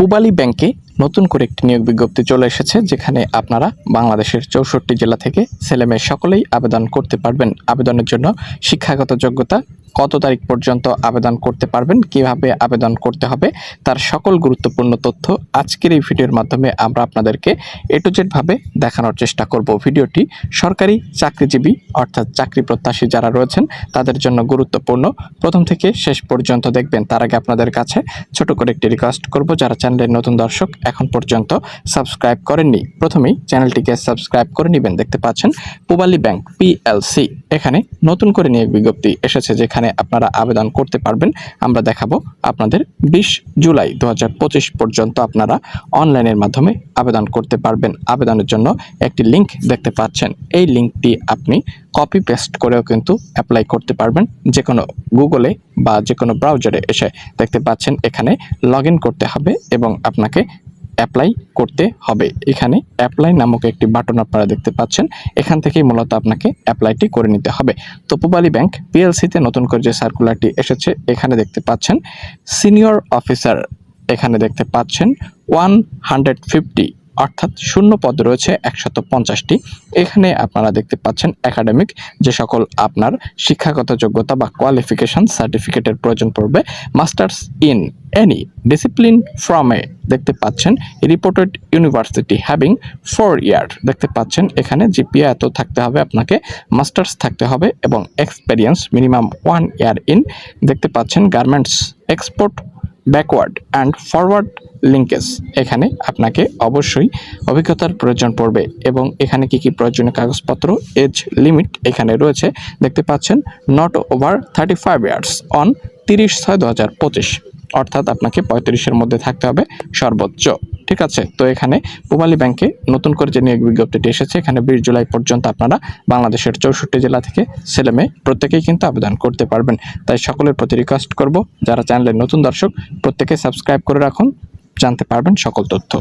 পূবালী ব্যাংকে নতুন করে একটি নিয়োগ বিজ্ঞপ্তি চলে এসেছে, যেখানে আপনারা বাংলাদেশের চৌষট্টি জেলা থেকে ছেলেমেয়ে সকলেই আবেদন করতে পারবেন। আবেদনের জন্য শিক্ষাগত যোগ্যতা কত তারিখ পর্যন্ত আবেদন করতে পারবেন, কীভাবে আবেদন করতে হবে, তার সকল গুরুত্বপূর্ণ তথ্য আজকের এই ভিডিওর মাধ্যমে আমরা আপনাদেরকে এ দেখানোর চেষ্টা করব। ভিডিওটি সরকারি চাকরিজীবী অর্থাৎ চাকরি প্রত্যাশী যারা রয়েছেন, তাদের জন্য গুরুত্বপূর্ণ। প্রথম থেকে শেষ পর্যন্ত দেখবেন, তার আগে আপনাদের কাছে ছোট করে একটি রিকোয়েস্ট করব, যারা চ্যানেলের নতুন দর্শক এখন পর্যন্ত সাবস্ক্রাইব করেননি। প্রথমেই চ্যানেলটিকে সাবস্ক্রাইব করে নেবেন। দেখতে পাচ্ছেন, পূবালী ব্যাংক পিএলসি এখানে নতুন করে নিয়োগ বিজ্ঞপ্তি এসেছে, যেখানে আপনারা আবেদন করতে পারবেন। আমরা দেখাবো আপনাদের বিশ জুলাই দু হাজার পঁচিশ পর্যন্ত আপনারা অনলাইনের মাধ্যমে আবেদন করতে পারবেন। আবেদনের জন্য একটি লিংক দেখতে পাচ্ছেন। এই লিংকটি আপনি কপি পেস্ট করেও কিন্তু অ্যাপ্লাই করতে পারবেন। যে কোনো গুগলে বা যে কোনো ব্রাউজারে এসে দেখতে পাচ্ছেন, এখানে লগ করতে হবে এবং আপনাকে অ্যাপ্লাই করতে হবে। এখানে অ্যাপ্লাই নামক একটি বাটন আপনারা দেখতে পাচ্ছেন। এখান থেকেই মূলত আপনাকে অ্যাপ্লাইটি করে নিতে হবে। তো পূবালী ব্যাংক পিএলসিতে নতুন করে যে সার্কুলারটি এসেছে, এখানে দেখতে পাচ্ছেন। সিনিয়র অফিসার এখানে দেখতে পাচ্ছেন। ওয়ান হান্ড্রেড ফিফটি অর্থাৎ শূন্য পদ রয়েছে, একশত পঞ্চাশটি। এখানে আপনারা দেখতে পাচ্ছেন একাডেমিক যে সকল আপনার শিক্ষাগত যোগ্যতা বা কোয়ালিফিকেশন সার্টিফিকেটের প্রয়োজন পড়বে। Masters in any discipline from a দেখতে পাচ্ছেন reported university having four year দেখতে পাচ্ছেন, এখানে জিপিএ এত থাকতে হবে আপনাকে মাস্টার্স থাকতে হবে এবং experience minimum one year in দেখতে পাচ্ছেন garments export backward and forward linkage এখানে আপনাকে অবশ্যই অভিজ্ঞতার প্রয়োজন পড়বে এবং এখানে কি কি প্রয়োজনীয় কাগজপত্র এজ লিমিট এখানে রয়েছে, দেখতে পাচ্ছেন not over thirty five years on তিরিশ ছয় দু হাজার পঁচিশ। অর্থাৎ আপনাকে পঁয়ত্রিশের মধ্যে থাকতে হবে সর্বোচ্চ। ঠিক আছে? তো এখানে পূবালী ব্যাংকে নতুন করে যে নিয়োগ বিজ্ঞপ্তিটি এসেছে, এখানে বিশ জুলাই পর্যন্ত আপনারা বাংলাদেশের চৌষট্টি জেলা থেকে ছেলে মেয়ে প্রত্যেকেই কিন্তু আবেদন করতে পারবেন। তাই সকলের প্রতি রিকোয়েস্ট করব, যারা চ্যানেলের নতুন দর্শক, প্রত্যেকে সাবস্ক্রাইব করে রাখুন, জানতে পারবেন সকল তথ্য।